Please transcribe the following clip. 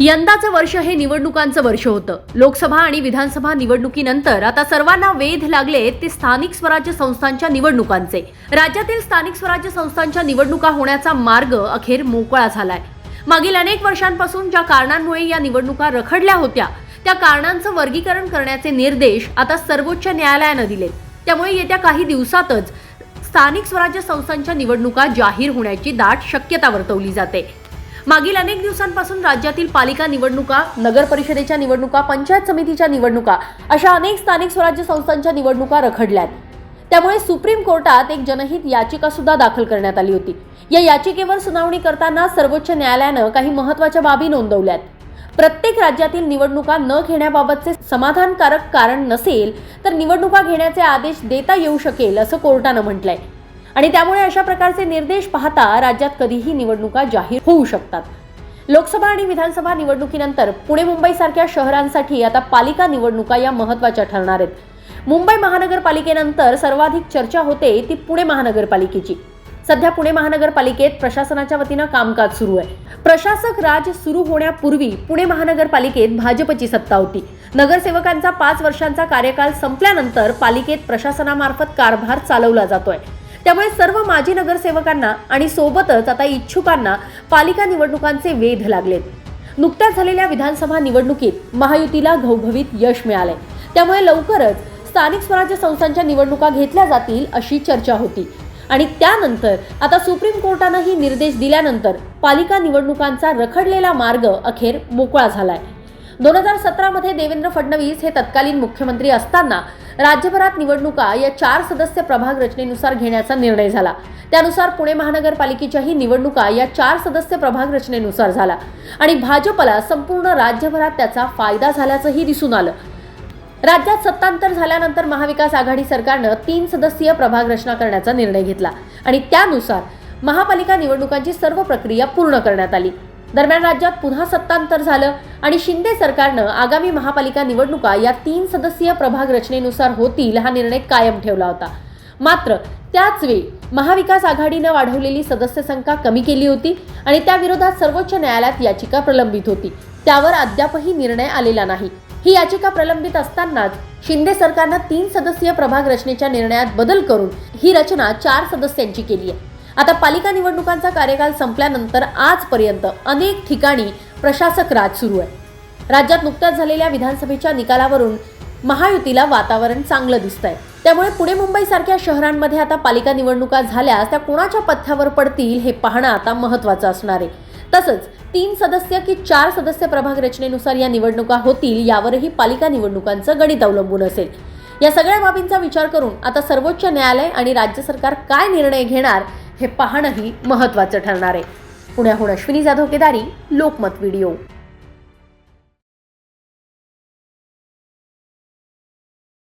यंदाचं वर्ष हे निवडणुकांचं वर्ष होतं. लोकसभा आणि विधानसभा निवडणुकीनंतर आता सर्वांना वेध लागले ते स्थानिक स्वराज्य संस्थांच्या निवडणुकांचे. राज्यातील स्थानिक स्वराज्य संस्थांच्या निवडणुका होण्याचा मार्ग अखेर मोकळा झालाय. मागील अनेक वर्षांपासून ज्या कारणांमुळे या निवडणुका रखडल्या होत्या त्या कारणांचं वर्गीकरण करण्याचे निर्देश आता सर्वोच्च न्यायालयानं दिले त्यामुळे येत्या काही दिवसातच स्थानिक स्वराज्य संस्थांच्या निवडणुका जाहीर होण्याची दाट शक्यता वर्तवली जाते. मागील अनेक दिवसांपासून राज्यातील पालिका निवडणुका नगर परिषदेच्या निवडणुका पंचायत समितीच्या निवडणुका अशा अनेक स्थानिक स्वराज्य संस्थांच्या निवडणुका रखडल्यात. त्यामुळे सुप्रीम कोर्टात एक जनहित याचिका सुद्धा दाखल करण्यात आली होती. या याचिकेवर सुनावणी करताना सर्वोच्च न्यायालयानं काही महत्त्वाच्या बाबी नोंदवल्यात. प्रत्येक राज्यातील निवडणुका न घेण्याबाबतचे समाधानकारक कारण नसेल तर निवडणुका घेण्याचे आदेश देता येऊ शकेल असं कोर्टानं म्हटलंय. आणि त्यामुळे अशा प्रकारचे निर्देश पाहता राज्यात कधीही निवडणुका जाहीर होऊ शकतात. लोकसभा आणि विधानसभा निवडणुकीनंतर पुणे मुंबईसारख्या शहरांसाठी आता पालिका निवडणुका या महत्त्वाच्या ठरणार आहेत. मुंबई महानगरपालिकेनंतर सर्वाधिक चर्चा होते ती पुणे महानगरपालिकेची. सध्या पुणे महानगरपालिकेत प्रशासनाच्या वतीनं कामकाज सुरू आहे. प्रशासक राज सुरू होण्यापूर्वी पुणे महानगरपालिकेत भाजपची सत्ता होती. नगरसेवकांचा पाच वर्षांचा कार्यकाल संपल्यानंतर पालिकेत प्रशासनामार्फत कारभार चालवला जातोय. त्यामुळे सर्व माजी नगरसेवकांना आणि सोबतच आता इच्छुकांना पालिका निवडणुकांचे वेध लागलेत. नुकत्याच झालेल्या विधानसभा निवडणुकीत महायुतीला घवघवीत यश मिळालंय. त्यामुळे लवकरच स्थानिक स्वराज्य संस्थांच्या निवडणुका घेतल्या जातील अशी चर्चा होती. आणि त्यानंतर आता सुप्रीम कोर्टानंही निर्देश दिल्यानंतर पालिका निवडणुकांचा रखडलेला मार्ग अखेर मोकळा झालाय. दोन हजार सतरामध्ये देवेंद्र फडणवीस हे तत्कालीन मुख्यमंत्री असताना राज्यभरात निवडणुका या चार सदस्य प्रभाग रचनेनुसार घेण्याचा निर्णय झाला. त्यानुसार पुणे महानगरपालिकेच्याही निवडणुका या चार सदस्य प्रभाग रचनेनुसार झाला आणि भाजपला संपूर्ण राज्यभरात त्याचा फायदा झाल्याचंही दिसून आलं. राज्यात सत्तांतर झाल्यानंतर महाविकास आघाडी सरकारनं तीन सदस्यीय प्रभाग रचना करण्याचा निर्णय घेतला आणि त्यानुसार महापालिका निवडणुकांची सर्व प्रक्रिया पूर्ण करण्यात आली. दरम्यान राज्यात पुन्हा सत्तांतर झालं आणि शिंदे सरकारनं आगामी महापालिका निवडणुका या तीन सदस्यीय प्रभाग रचनेनुसार होतील हा निर्णय कायम ठेवला होता. मात्र त्याचवेळी महाविकास आघाडीनं वाढवलेली सदस्य संख्या कमी केली होती आणि त्याविरोधात सर्वोच्च न्यायालयात याचिका प्रलंबित होती. त्यावर अद्यापही निर्णय आलेला नाही. ही याचिका प्रलंबित असतानाच शिंदे सरकारनं तीन सदस्यीय प्रभाग रचनेच्या निर्णयात बदल करून ही रचना चार सदस्यांची केली आहे आता पालिका निवडणुकांचा कार्यकाल संपल्यानंतर आजपर्यंत अनेक ठिकाणी प्रशासक राज सुरू आहे. राज्यात नुकत्याच झालेल्या विधानसभेच्या निकालावरून महायुतीला वातावरण चांगलं दिसतंय. त्यामुळे पुणे मुंबईसारख्या शहरांमध्ये आता पालिका निवडणुका झाल्यास त्या कोणाच्या पथ्यावर पडतील हे पाहणं आता महत्त्वाचं असणार आहे. तसंच तीन सदस्य की चार सदस्य प्रभाग रचनेनुसार या निवडणुका होतील यावरही पालिका निवडणुकांचं गणित अवलंबून असेल. या सगळ्या बाबींचा विचार करून आता सर्वोच्च न्यायालय आणि राज्य सरकार काय निर्णय घेणार हे पाहणंही महत्त्वाचं ठरणार आहे. पुण्याहून अश्विनी जाधव केदारी लोकमत व्हिडिओ.